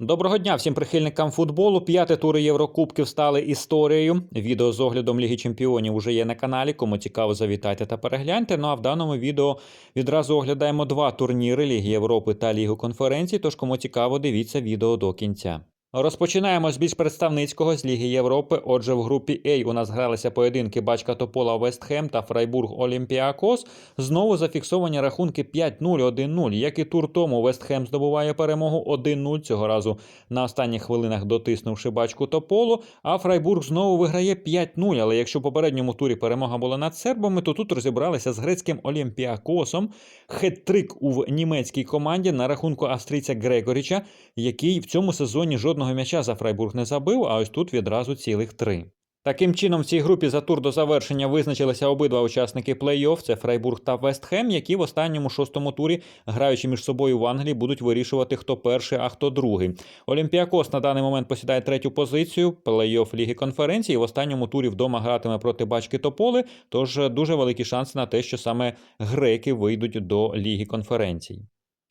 Доброго дня всім прихильникам футболу. П'яте тури Єврокубків стали історією. Відео з оглядом Ліги Чемпіонів уже є на каналі. Кому цікаво, завітайте та перегляньте. Ну а в даному відео відразу оглядаємо два турніри Ліги Європи та Лігу конференцій. Тож, кому цікаво, дивіться відео до кінця. Розпочинаємо з більш представницького з Ліги Європи. Отже, в групі А у нас гралися поєдинки Бачка Топола Вестхем та Фрайбург Олімпіакос. Знову зафіксовані рахунки 5-0, 1-0. Як і тур тому, Вестхем здобуває перемогу 1-0 цього разу на останніх хвилинах дотиснувши бачку Тополу. А Фрайбург знову виграє 5-0. Але якщо в попередньому турі перемога була над сербами, то тут розібралися з грецьким Олімпіакосом. Хет-трик у німецькій команді на рахунку австрійця Грегоріча, який в цьому сезоні жодного м'яча за Фрайбург не забив, а ось тут відразу цілих три. Таким чином, в цій групі за тур до завершення визначилися обидва учасники плей-офф – це Фрайбург та Вестхем, які в останньому шостому турі, граючи між собою в Англії, будуть вирішувати, хто перший, а хто другий. Олімпіакос на даний момент посідає третю позицію плей-офф Ліги конференції. В останньому турі вдома гратиме проти бачки Тополи. Тож дуже великі шанси на те, що саме греки вийдуть до Ліги конференцій.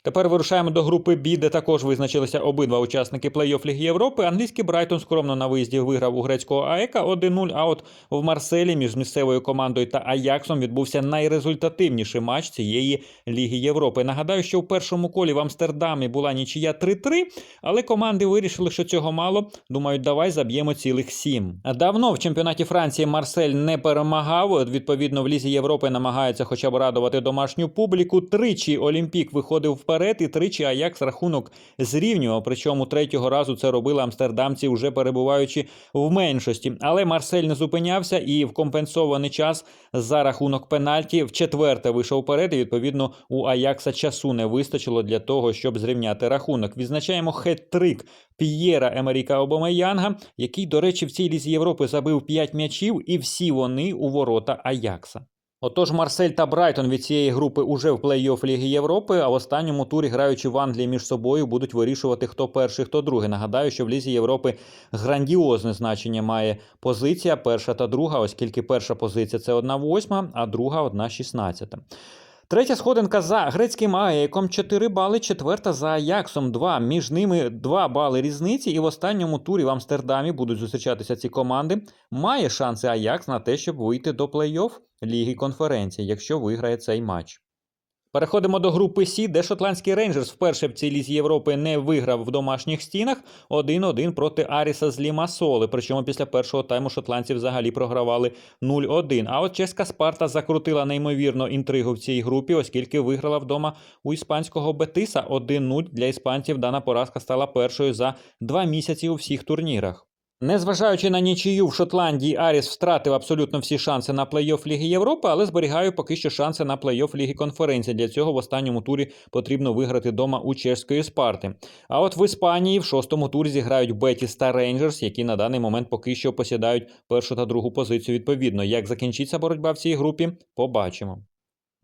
Тепер вирушаємо до групи Бі, де також визначилися обидва учасники плей-офф Ліги Європи. Англійський Брайтон скромно на виїзді виграв у грецького АЕКа 1-0, а от в Марселі між місцевою командою та Аяксом відбувся найрезультативніший матч цієї Ліги Європи. Нагадаю, що в першому колі в Амстердамі була нічия 3-3, але команди вирішили, що цього мало. Думають, давай заб'ємо цілих 7. Давно в чемпіонаті Франції Марсель не перемагав. Відповідно, в Лізі Європи намагається хоча б радувати домашню публіку. Тричі Олімпік виходив вперед, і тричі Аякс рахунок зрівнював. Причому третього разу це робили амстердамці, вже перебуваючи в меншості. Але Марсель не зупинявся і в компенсований час за рахунок пенальті в четверте вийшов вперед. І відповідно у Аякса часу не вистачило для того, щоб зрівняти рахунок. Відзначаємо хет-трик П'єра Емеріка Обомеянга, який, до речі, в цій лізі Європи забив 5 м'ячів, і всі вони у ворота Аякса. Отож, Марсель та Брайтон від цієї групи уже в плей-офф Ліги Європи, а в останньому турі, граючи в Англії між собою, будуть вирішувати, хто перший, хто другий. Нагадаю, що в Лізі Європи грандіозне значення має позиція перша та друга, оскільки перша позиція це одна восьма, а друга одна шістнадцята. Третя сходинка за грецьким АЕКом 4 бали, четверта за Аяксом 2. Між ними 2 бали різниці, і в останньому турі в Амстердамі будуть зустрічатися ці команди. Має шанси Аякс на те, щоб вийти до плей-офф Ліги конференції, якщо виграє цей матч. Переходимо до групи Сі, де шотландський рейнджерс вперше в цій лізі Європи не виграв в домашніх стінах 1-1 проти Аріса з Лімасоли. Причому після першого тайму шотландці взагалі програвали 0-1. А от чеська Спарта закрутила неймовірно інтригу в цій групі, оскільки виграла вдома у іспанського Бетиса 1-0. Для іспанців дана поразка стала першою за два місяці у всіх турнірах. Незважаючи на нічию в Шотландії, Аріс втратив абсолютно всі шанси на плей-офф Ліги Європи, але зберігає поки що шанси на плей-офф Ліги конференції. Для цього в останньому турі потрібно виграти дома у чешської спарти. А от в Іспанії в шостому турі зіграють Бетіс та Рейнджерс, які на даний момент поки що посідають першу та другу позицію відповідно. Як закінчиться боротьба в цій групі, побачимо.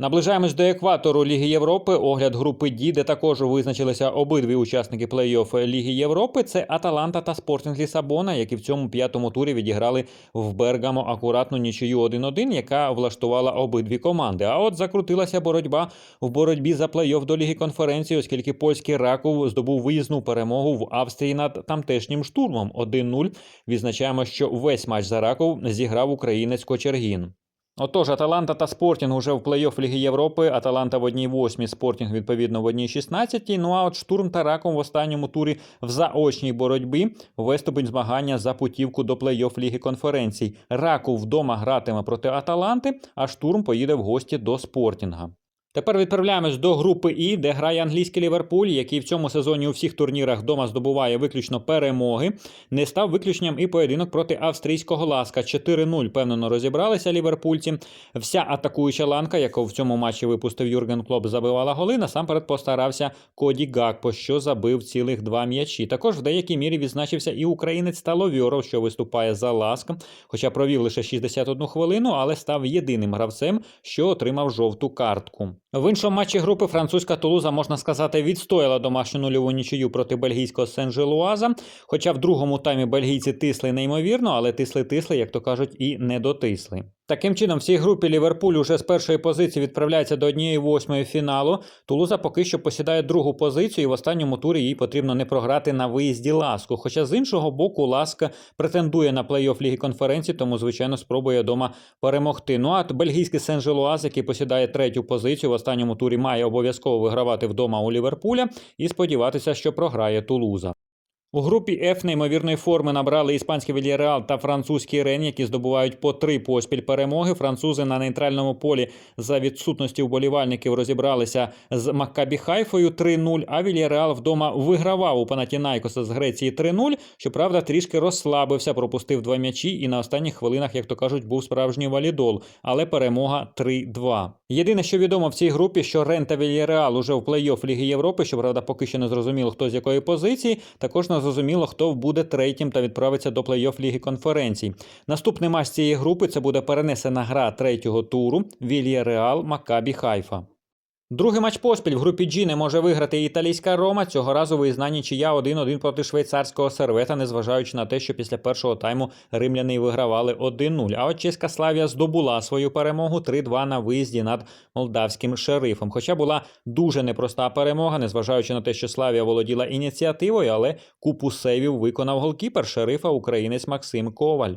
Наближаємось до екватору Ліги Європи. Огляд групи Ді, де також визначилися обидві учасники плей-офф Ліги Європи. Це Аталанта та Спортінг Лісабона, які в цьому п'ятому турі відіграли в Бергамо акуратну нічию 1-1, яка влаштувала обидві команди. А от закрутилася боротьба в боротьбі за плей-офф до Ліги конференції, оскільки польський Раков здобув виїзну перемогу в Австрії над тамтешнім штурмом 1-0. Відзначаємо, що весь матч за Раков зіграв українець Кочергін. Отож, Аталанта та Спортінг уже в плей-офф Ліги Європи. Аталанта в одній восьмій, Спортінг відповідно в одній шістнадцятій. Ну а от штурм та раком в останньому турі в заочній боротьбі виступить змагання за путівку до плей-офф Ліги конференцій. Раку вдома гратиме проти Аталанти, а штурм поїде в гості до Спортінга. Тепер відправляємось до групи І, де грає англійський Ліверпуль, який в цьому сезоні у всіх турнірах вдома здобуває виключно перемоги. Не став виключенням і поєдинок проти австрійського ласка. 4-0 певно розібралися ліверпульці. Вся атакуюча ланка, яку в цьому матчі випустив Юрген Клоп, забивала голи. Насамперед постарався Коді Гакпо, що забив цілих два м'ячі. Також в деякій мірі відзначився і українець Таловьоров, що виступає за ласк, хоча провів лише 61 хвилину, але став єдиним гравцем, що отримав жовту картку. В іншому матчі групи французька Тулуза, можна сказати, відстояла домашню нульову нічию проти бельгійського Сен-Желуаза. Хоча в другому таймі бельгійці тисли неймовірно, але тисли-тисли, як то кажуть, і не дотисли. Таким чином, в цій групі Ліверпуль уже з першої позиції відправляється до однієї восьмої фіналу. Тулуза поки що посідає другу позицію, і в останньому турі їй потрібно не програти на виїзді ласку. Хоча з іншого боку, ласка претендує на плей-офф Ліги конференції, тому звичайно спробує вдома перемогти. Ну а бельгійський Сен-Желуаз, який посідає третю позицію, в останньому турі має обов'язково вигравати вдома у Ліверпуля і сподіватися, що програє Тулуза. У групі F неймовірної форми набрали іспанський Вільяреал та французький Рен, які здобувають по три поспіль перемоги. Французи на нейтральному полі за відсутності вболівальників розібралися з Маккабі Хайфою 3-0, а Вільяреал вдома вигравав у Панатінайкоса з Греції 3-0. Щоправда, трішки розслабився, пропустив два м'ячі і на останніх хвилинах, як то кажуть, був справжній валідол, але перемога 3-2. Єдине, що відомо в цій групі, що Рен та Вільяреал уже в плей-офф Ліги Європи, щоправда, поки що не зрозуміло, хто з якої позиції. Також не зрозуміло, хто буде третім та відправиться до плей-офф Ліги конференцій. Наступний матч цієї групи це буде перенесена гра третього туру Вільяреал Макабі Хайфа. Другий матч поспіль в групі G не може виграти італійська Рома. Цього разу виїзна нічия 1-1 проти швейцарського сервета, незважаючи на те, що після першого тайму римляни вигравали 1-0. А от чеська Славія здобула свою перемогу 3-2 на виїзді над молдавським шерифом. Хоча була дуже непроста перемога, незважаючи на те, що Славія володіла ініціативою, але купу сейвів виконав голкіпер шерифа українець Максим Коваль.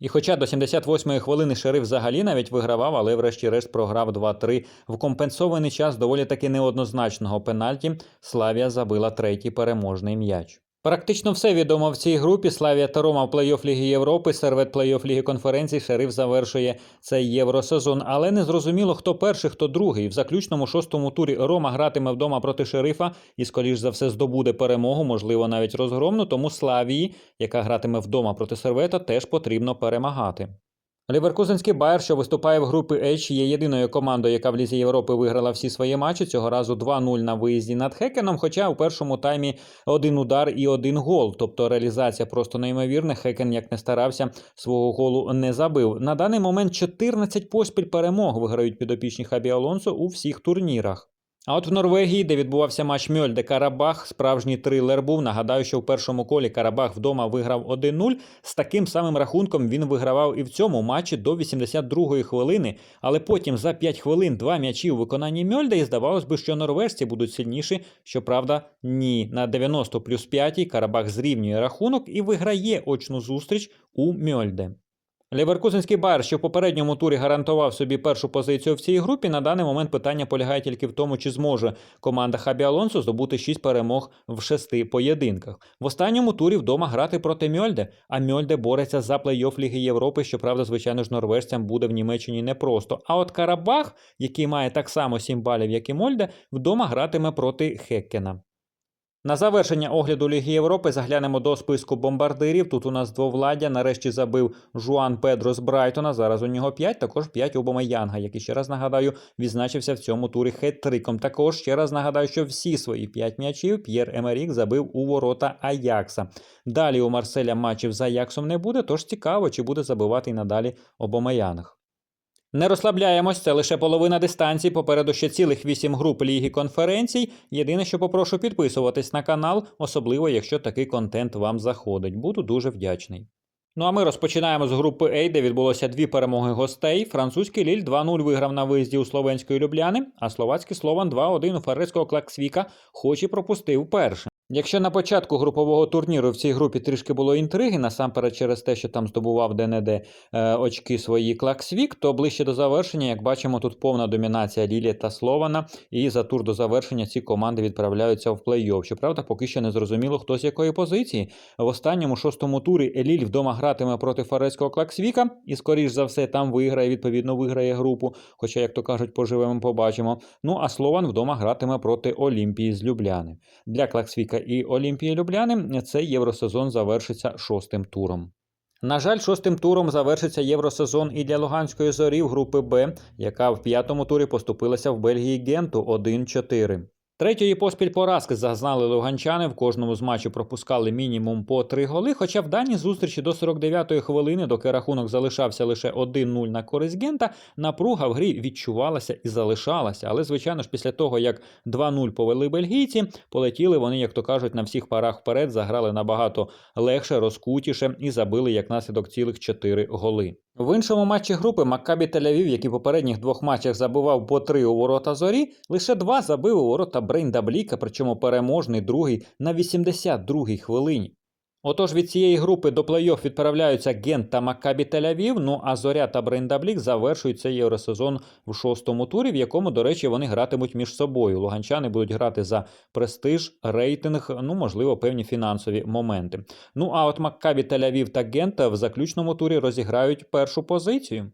І хоча до 78-ї хвилини шериф взагалі навіть вигравав, але врешті-решт програв 2-3 в компенсований час доволі таки неоднозначного пенальті, Славія забила третій переможний м'яч. Практично все відомо в цій групі. Славія та Рома в плей-офф Ліги Європи, сервет плей-офф Ліги конференцій, шериф завершує цей євросезон. Але не зрозуміло, хто перший, хто другий. В заключному шостому турі Рома гратиме вдома проти шерифа і, скоріш за все, здобуде перемогу, можливо, навіть розгромну. Тому Славії, яка гратиме вдома проти сервета, теж потрібно перемагати. Ліверкузенський Байер, що виступає в групі H, є єдиною командою, яка в Лізі Європи виграла всі свої матчі. Цього разу 2-0 на виїзді над Хекеном. Хоча у першому таймі один удар і один гол. Тобто реалізація просто неймовірна. Хекен, як не старався, свого голу не забив. На даний момент 14 поспіль перемог виграють підопічні Хабі Алонсо у всіх турнірах. А от в Норвегії, де відбувався матч Мьольде Карабах, справжній трилер був. Нагадаю, що в першому колі Карабах вдома виграв 1-0. З таким самим рахунком він вигравав і в цьому матчі до 82-ї хвилини. Але потім за 5 хвилин два м'ячі у виконанні Мьольде, і здавалось би, що норвежці будуть сильніші. Щоправда, ні. На 90 плюс 5 Карабах зрівнює рахунок і виграє очну зустріч у Мьольде. Ліверкузенський Байер, що в попередньому турі гарантував собі першу позицію в цій групі, на даний момент питання полягає тільки в тому, чи зможе команда Хабі Алонсо здобути 6 перемог в шести поєдинках. В останньому турі вдома грати проти Мьольде, а Мьольде бореться за плей-офф Ліги Європи. Щоправда, звичайно ж, норвежцям буде в Німеччині непросто. А от Карабах, який має так само 7 балів, як і Мольде, вдома гратиме проти Хеккена. На завершення огляду Ліги Європи заглянемо до списку бомбардирів. Тут у нас двовладдя. Нарешті забив Жуан Педро з Брайтона. Зараз у нього 5, також 5 у Бомаянга, який ще раз нагадаю, відзначився в цьому турі хет-триком. Також ще раз нагадаю, що всі свої 5 м'ячів П'єр Емерік забив у ворота Аякса. Далі у Марселя матчів з Аяксом не буде, тож цікаво, чи буде забивати й надалі Обомаянг. Не розслабляємось, це лише половина дистанції. Попереду ще цілих вісім груп ліги конференцій. Єдине, що попрошу підписуватись на канал, особливо якщо такий контент вам заходить. Буду дуже вдячний. Ну а ми розпочинаємо з групи А, де відбулося дві перемоги гостей. Французький Ліль 2-0 виграв на виїзді у Словенської Любляни, а словацький Слован 2-1 у Феррейського Клаксвіка, хоч і пропустив перше. Якщо на початку групового турніру в цій групі трішки було інтриги, насамперед через те, що там здобував ДНД е, очки свої Клаксвік, то ближче до завершення, як бачимо, тут повна домінація Лілі та Слована, і за тур до завершення ці команди відправляються в плей-офф. Щоправда, поки що не зрозуміло, хто з якої позиції. В останньому шостому турі Еліль вдома гратиме проти Фарецького Клаксвіка, і, скоріш за все, там виграє, відповідно, виграє групу. Хоча, як то кажуть, поживемо, побачимо. Ну а Слован вдома гратиме проти Олімпії з Любляни. Для Клаксвіка і Олімпії Любляни цей євросезон завершиться шостим туром. На жаль, шостим туром завершиться євросезон і для Луганської зорі в групи Б, яка в п'ятому турі поступилася в Бельгії Генту 1-4. Третьої поспіль поразки зазнали луганчани. В кожному з матчів пропускали мінімум по три голи. Хоча в даній зустрічі до 49-ї хвилини, доки рахунок залишався лише 1-0 на користь Гента, напруга в грі відчувалася і залишалася. Але, звичайно ж, після того, як 2-0 повели бельгійці, полетіли вони, як то кажуть, на всіх парах вперед, заграли набагато легше, розкутіше і забили як наслідок цілих 4 голи. В іншому матчі групи Маккабі Тель-Авів, який в попередніх двох матчах забивав по три у ворота зорі, лише два забив у ворота Брейнда Бліка, причому переможний другий на 82-й хвилині. Отож від цієї групи до плей-офф відправляються Гент та Маккабі Тель-Авів, ну а Зоря та Брендаблік завершують цей євросезон в шостому турі, в якому, до речі, вони гратимуть між собою. Луганчани будуть грати за престиж, рейтинг, ну можливо, певні фінансові моменти. Ну а от Маккабі Тель-Авів та Гент в заключному турі розіграють першу позицію.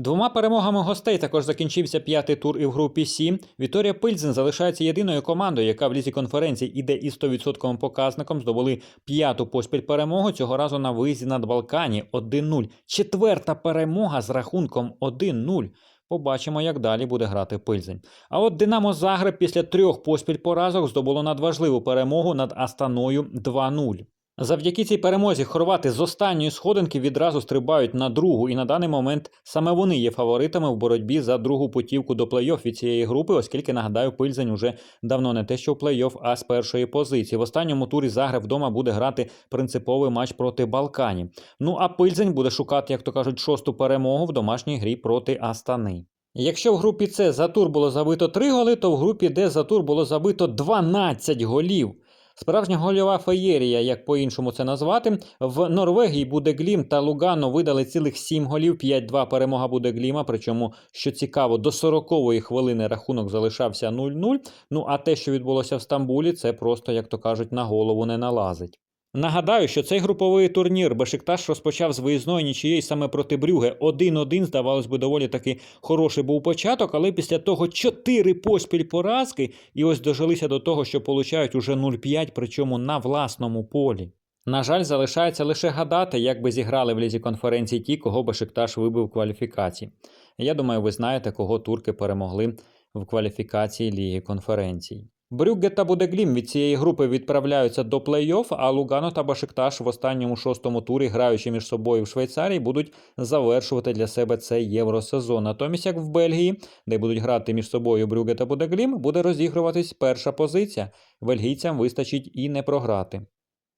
Двома перемогами гостей також закінчився п'ятий тур і в групі Сі. Вікторія Пильзен залишається єдиною командою, яка в лізі конференції іде із 100% показником. Здобули п'яту поспіль перемогу цього разу на виїзді над Балкані 1-0. Четверта перемога з рахунком 1-0. Побачимо, як далі буде грати Пильзень. А от Динамо Загреб після трьох поспіль поразок здобуло надважливу перемогу над Астаною 2-0. Завдяки цій перемозі хорвати з останньої сходинки відразу стрибають на другу, і на даний момент саме вони є фаворитами в боротьбі за другу путівку до плей-офф від цієї групи, оскільки нагадаю, Пильзень уже давно не те, що в плей-офф, а з першої позиції. В останньому турі Загреб вдома буде грати принциповий матч проти Балканів. Ну а Пильзень буде шукати, як то кажуть, шосту перемогу в домашній грі проти Астани. Якщо в групі С за тур було забито 3 голи, то в групі Д за тур було забито 12 голів. Справжня гольова феєрія, як по-іншому це назвати. В Норвегії Будеглім та Лугано видали цілих 7 голів, 5-2 перемога Будегліма. Причому, що цікаво, до 40-ї хвилини рахунок залишався 0-0. Ну а те, що відбулося в Стамбулі, це просто, як то кажуть, на голову не налазить. Нагадаю, що цей груповий турнір Бешикташ розпочав з виїзної нічиєї саме проти Брюге. 1-1, здавалось би, доволі таки хороший був початок, але після того 4 поспіль поразки, і ось дожилися до того, що получають уже 0-5, причому на власному полі. На жаль, залишається лише гадати, як би зіграли в лізі конференції ті, кого Бешикташ вибив в кваліфікації. Я думаю, ви знаєте, кого турки перемогли в кваліфікації Ліги конференцій. Брюгге та Будеглім від цієї групи відправляються до плей-офф, а Лугано та Башикташ в останньому шостому турі, граючи між собою в Швейцарії, будуть завершувати для себе цей євросезон. Натомість, як в Бельгії, де будуть грати між собою Брюгге та Будеглім, буде розігруватись перша позиція. Бельгійцям вистачить і не програти.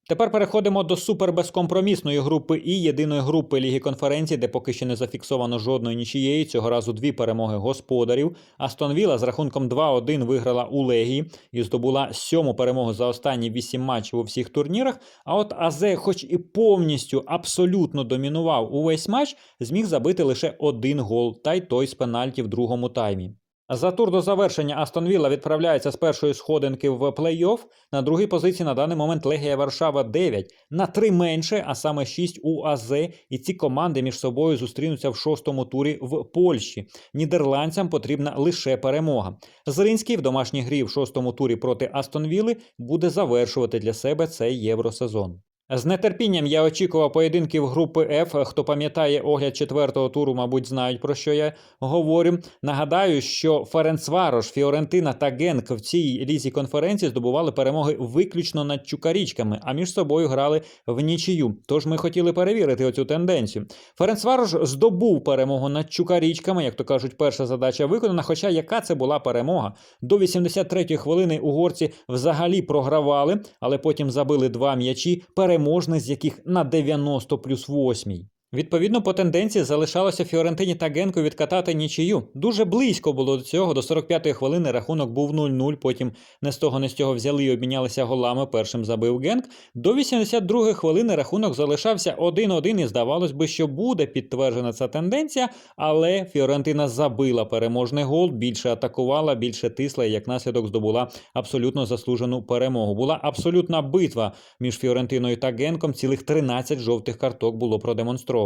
Тепер переходимо до супербезкомпромісної групи І єдиної групи Ліги конференції, де поки що не зафіксовано жодної нічієї. Цього разу дві перемоги господарів. Астон Вілла з рахунком 2-1 виграла у Легії і здобула сьому перемогу за останні вісім матчів у всіх турнірах. А от Азе, хоч і повністю абсолютно домінував увесь матч, зміг забити лише один гол, та й той з пенальті в другому таймі. За тур до завершення Астон Вілла відправляється з першої сходинки в плей-офф. На другій позиції на даний момент Легія Варшава 9, на 3 менше, а саме 6 у АЗ. І ці команди між собою зустрінуться в шостому турі в Польщі. Нідерландцям потрібна лише перемога. Зринський в домашній грі в шостому турі проти Астон Вілли буде завершувати для себе цей євросезон. З нетерпінням я очікував поєдинків групи F. Хто пам'ятає огляд четвертого туру, мабуть, знають про що я говорю. Нагадаю, що Ференцварош, Фіорентина та Генк в цій лізі конференції здобували перемоги виключно над чукарічками, а між собою грали в нічию. Тож ми хотіли перевірити оцю тенденцію. Ференцварош здобув перемогу над чукарічками, як то кажуть, перша задача виконана. Хоча яка це була перемога? До 83-ї хвилини угорці взагалі програвали, але потім забили два м'ячі. Переможний з яких на 90 плюс 8. Відповідно, по тенденції залишалося Фіорентині та Генку відкатати нічию. Дуже близько було до цього. До 45-ї хвилини рахунок був 0-0. Потім не з того, не з цього взяли і обмінялися голами. Першим забив Генк. До 82-ї хвилини рахунок залишався 1-1, і здавалось би, що буде підтверджена ця тенденція. Але Фіорентина забила переможний гол, більше атакувала, більше тисла і як наслідок здобула абсолютно заслужену перемогу. Була абсолютна битва між Фіорентиною та Генком. Цілих 13 жовтих карток було продемонстровано.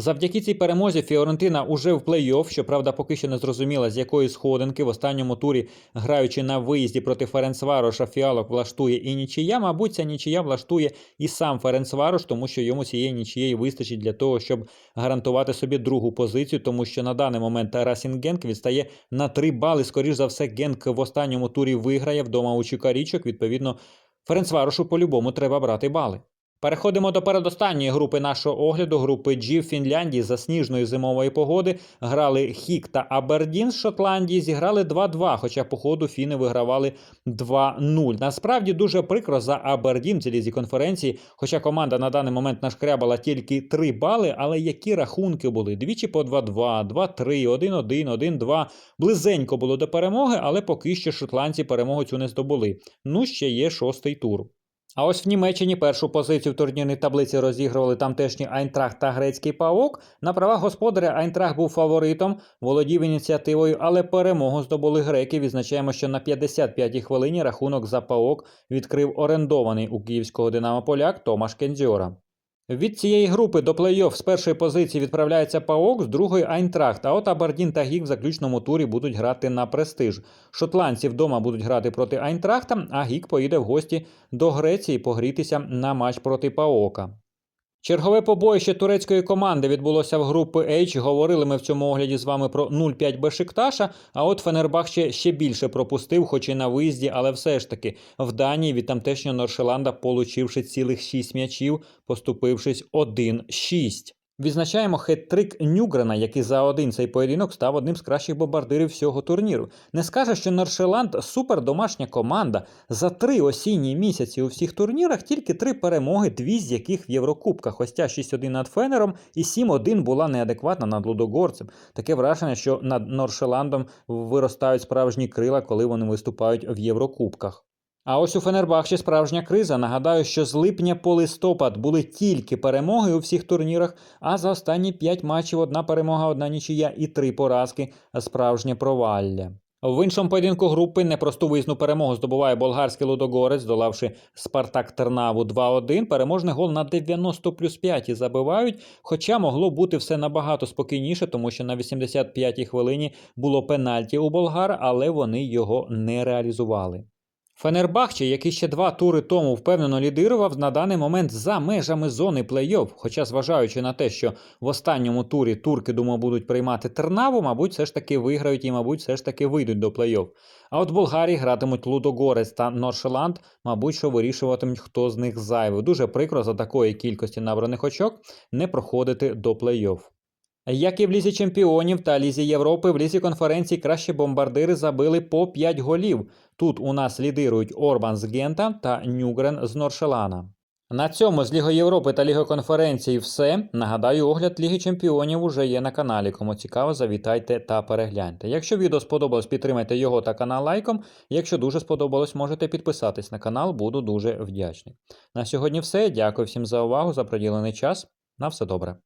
Завдяки цій перемозі Фіорентина уже в плей-офф, щоправда, поки що не зрозуміла, з якої сходинки в останньому турі, граючи на виїзді проти Ференцвароша, фіалок влаштує і нічия. Мабуть, ця нічия влаштує і сам Ференцварош, тому що йому цієї нічиєї вистачить для того, щоб гарантувати собі другу позицію, тому що на даний момент Расін Генк відстає на 3 бали. Скоріш за все, Генк в останньому турі виграє вдома у Чикарічок. Відповідно, Ференцварошу по-любому треба брати бали. Переходимо до передостанньої групи нашого огляду. Групи G в Фінляндії за сніжної зимової погоди грали Хік та Абердін з Шотландії. Зіграли 2-2, хоча по ходу фіни вигравали 2-0. Насправді дуже прикро за Абердін в цій лізі конференції, хоча команда на даний момент нашкрябала тільки 3 бали, але які рахунки були? Двічі по 2-2, 2-3, 1-1, 1-2. Близенько було до перемоги, але поки що шотландці перемогу цю не здобули. Ну, ще є шостий тур. А ось в Німеччині першу позицію в турнірній таблиці розігрували тамтешні Айнтрах та грецький павок. На правах господаря Айнтрах був фаворитом, володів ініціативою, але перемогу здобули греки. Відзначаємо, що на 55-й хвилині рахунок за павок відкрив орендований у київського Динамо поляк Томаш Кендзьора. Від цієї групи до плей-офф з першої позиції відправляється Паок, з другої Айнтрахт. А от Абердін та Гік в заключному турі будуть грати на престиж. Шотландці вдома будуть грати проти Айнтрахта, а Гік поїде в гості до Греції погрітися на матч проти Паока. Чергове побоїще турецької команди відбулося в групи H. Говорили ми в цьому огляді з вами про 0-5 Бешикташа. А от Фенербах ще, ще більше пропустив, хоч і на виїзді, але все ж таки в Данії від тамтешнього Норшеланда, получивши цілих 6 м'ячів, поступившись 1-6. Відзначаємо хет-трик Нюгрена, який за один цей поєдинок став одним з кращих бомбардирів всього турніру. Не скаже, що Норшеланд супер домашня команда. За три осінні місяці у всіх турнірах тільки три перемоги, дві з яких в Єврокубках. Ось ця 6-1 над Фенером і 7-1 була неадекватна над Лудогорцем. Таке враження, що над Норшеландом виростають справжні крила, коли вони виступають в Єврокубках. А ось у Фенербахчі справжня криза. Нагадаю, що з липня по листопад були тільки перемоги у всіх турнірах, а за останні 5 матчів одна перемога, одна нічия і три поразки справжнє провалля. В іншому поєдинку групи непросту виїзну перемогу здобуває болгарський лудогорець, долавши Спартак Тернаву 2-1. Переможний гол на 90 плюс 5 і забивають. Хоча могло бути все набагато спокійніше, тому що на 85-й хвилині було пенальті у болгар, але вони його не реалізували. Фенербахче, який ще два тури тому впевнено лідирував, на даний момент за межами зони плей-офф. Хоча, зважаючи на те, що в останньому турі турки, думаю, будуть приймати Тернаву, мабуть, все ж таки виграють і, мабуть, все ж таки вийдуть до плей-офф. А от Болгарії гратимуть Лудогорець та Норшеланд, мабуть, що вирішуватимуть, хто з них зайвий. Дуже прикро за такої кількості набраних очок не проходити до плей-офф. Як і в Лізі Чемпіонів та Лізі Європи, в Лізі конференції кращі бомбардири забили по 5 голів. Тут у нас лідирують Орбан з Гента та Нюгрен з Норшелана. На цьому з Лігою Європи та Лігою конференції все. Нагадаю, огляд Ліги Чемпіонів уже є на каналі. Кому цікаво, завітайте та перегляньте. Якщо відео сподобалось, підтримайте його та канал лайком. Якщо дуже сподобалось, можете підписатись на канал, буду дуже вдячний. На сьогодні все. Дякую всім за увагу, за приділений час. На все добре.